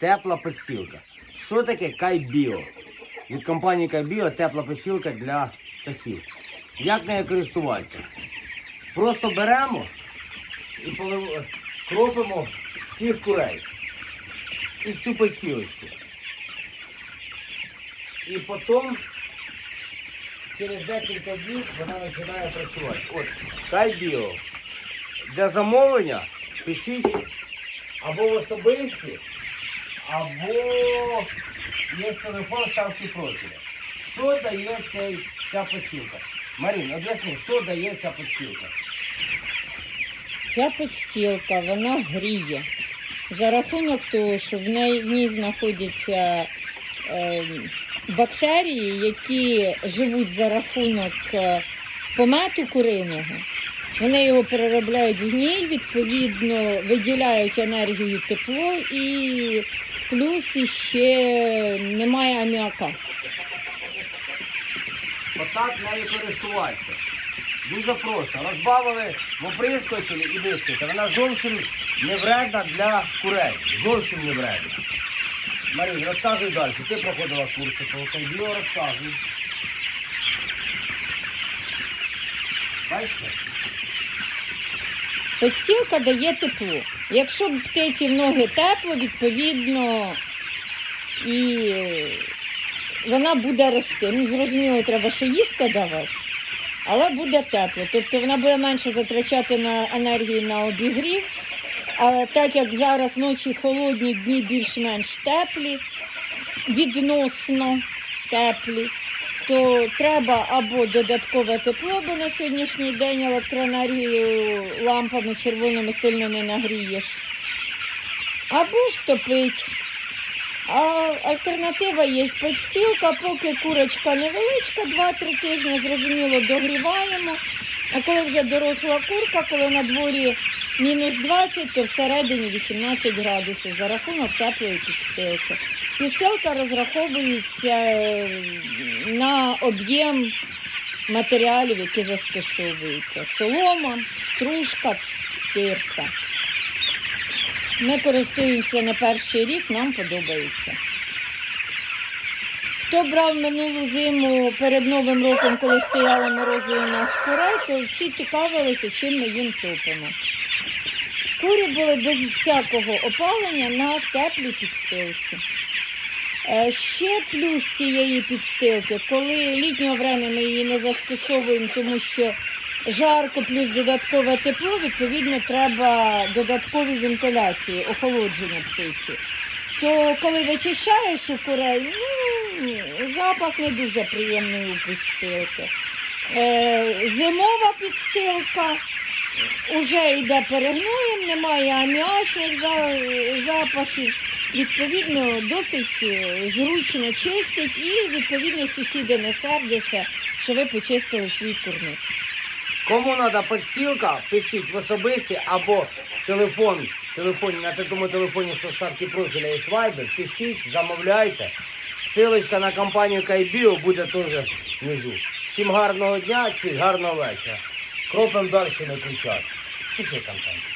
Тепла підстілка. Що таке Кайбіо? Від компанії Кайбіо тепла підстілка для птахів. Як нею користуватися? Просто беремо і полив... кропимо всіх курей. І цю підстілочку. І потім через декілька днів вона починає працювати. От, Кайбіо. Для замовлення пишіть або в особисті, або є телефон ставки профіля. Що дає цей, ця постілка? Марін, об'ясни, що дає ця постілка? Ця підстілка, вона гріє. За рахунок того, що в неї в ній знаходяться е, бактерії, які живуть за рахунок е, помету куриного. Вони його переробляють в гній, відповідно, виділяють енергію тепло і плюс іще немає аміака. Отак нею користуватися. Дуже просто. Розбавили в оприскувателі і вискочите. Вона зовсім не вредна для курей. Зовсім не вредна. Марін, розказуй далі. Ти проходила курси по Кайбіо, розказуй. Бачите? Підстілка дає тепло. Якщо птиці в ноги тепло, відповідно, і вона буде рости. Ну, зрозуміло, треба ще їсти давати, але буде тепло. Тобто вона буде менше затрачати на енергії на обігрів. Але так як зараз ночі холодні, дні більш-менш теплі, відносно теплі, то треба або додаткове тепло, бо на сьогоднішній день електроенергію лампами червоними сильно не нагрієш, або ж топить. А альтернатива є підстілка, поки курочка невеличка, 2-3 тижні, зрозуміло, догріваємо. А коли вже доросла курка, коли на дворі мінус 20, то всередині 18 градусів за рахунок теплої підстилки. Підстилка розраховується е, на об'єм матеріалів, які застосовуються. Солома, стружка, тирса. Ми користуємося не перший рік, нам подобається. Хто брав минулу зиму перед Новим роком, коли стояли морози у нас курей, то всі цікавилися, чим ми їм топимо. Курі були без всякого опалення на теплій підстилці. Е, Ще плюс цієї підстилки, коли літнього времени ми її не застосовуємо, тому що жарко плюс додаткове тепло, відповідно, треба додаткові вентиляції, охолодження птиці. То коли вичищаєш у курей, ну, запах не дуже приємний у підстилки. Е, зимова підстилка вже йде перегноєм, немає аміачних запахів. Відповідно, досить е, зручно чистить і відповідно сусіди не сердяться, що ви почистили свій курник. Кому треба підстілка, пишіть в особисті або телефон, телефоні, на такому телефоні, що в шапці профіля є Viber, пишіть, замовляйте. Силочка на компанію Кайбіо буде теж внизу. Всім гарного дня чи гарного вечора. Кропом далі не кричати. Пиши контент.